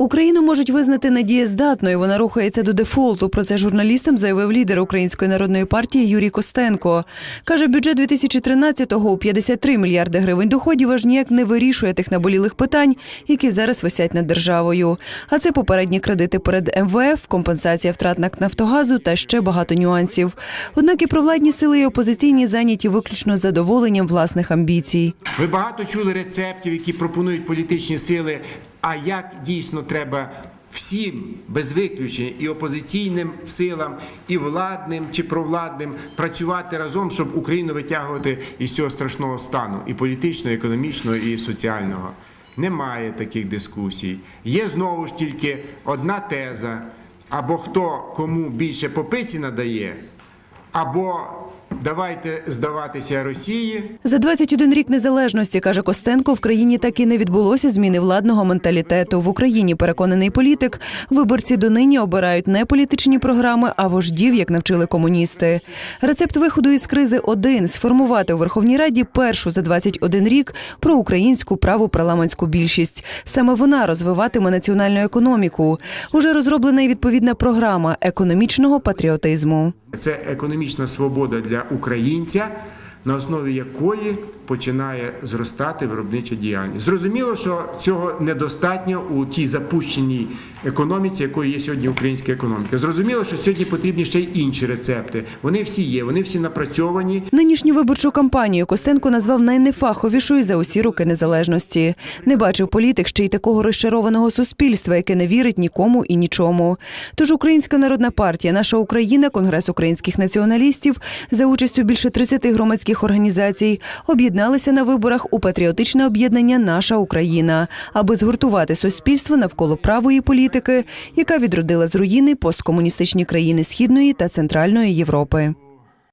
Україну можуть визнати недієздатною. Вона рухається до дефолту. Про це журналістам заявив лідер Української народної партії Юрій Костенко. Каже, бюджет 2013-го у 53 мільярди гривень доходів аж ніяк не вирішує тих наболілих питань, які зараз висять над державою. А це попередні кредити перед МВФ, компенсація втрат НАК Нафтогазу та ще багато нюансів. Однак і провладні сили і опозиційні зайняті виключно задоволенням власних амбіцій. Ви багато чули рецептів, які пропонують політичні сили. А як дійсно треба всім без виключення і опозиційним силам, і владним чи провладним працювати разом, щоб Україну витягувати із цього страшного стану і політичного, і економічного, і соціального. Немає таких дискусій. Є знову ж тільки одна теза: або хто кому більше по пиці надає, або давайте здаватися Росії. За 21 рік незалежності, каже Костенко, в країні так і не відбулося зміни владного менталітету. В Україні переконаний політик. Виборці донині обирають не політичні програми, а вождів, як навчили комуністи. Рецепт виходу із кризи один сформувати у Верховній Раді першу за 21 рік проукраїнську праву парламентську більшість. Саме вона розвиватиме національну економіку. Уже розроблена і відповідна програма економічного патріотизму. Це економічна свобода для українця, на основі якої починає зростати виробнича діяльність. Зрозуміло, що цього недостатньо у тій запущеній економіці, якою є сьогодні українська економіка. Зрозуміло, що сьогодні потрібні ще й інші рецепти. Вони всі є, вони всі напрацьовані. Нинішню виборчу кампанію Костенко назвав найнефаховішою за усі роки незалежності. Не бачив політик ще й такого розчарованого суспільства, яке не вірить нікому і нічому. Тож Українська народна партія, наша Україна, Конгрес українських націоналістів за участю більше 30 громадських організацій об'єдналися на виборах у патріотичне об'єднання Наша Україна, аби згуртувати суспільство навколо правої політики, яка відродила з руїни посткомуністичні країни Східної та Центральної Європи.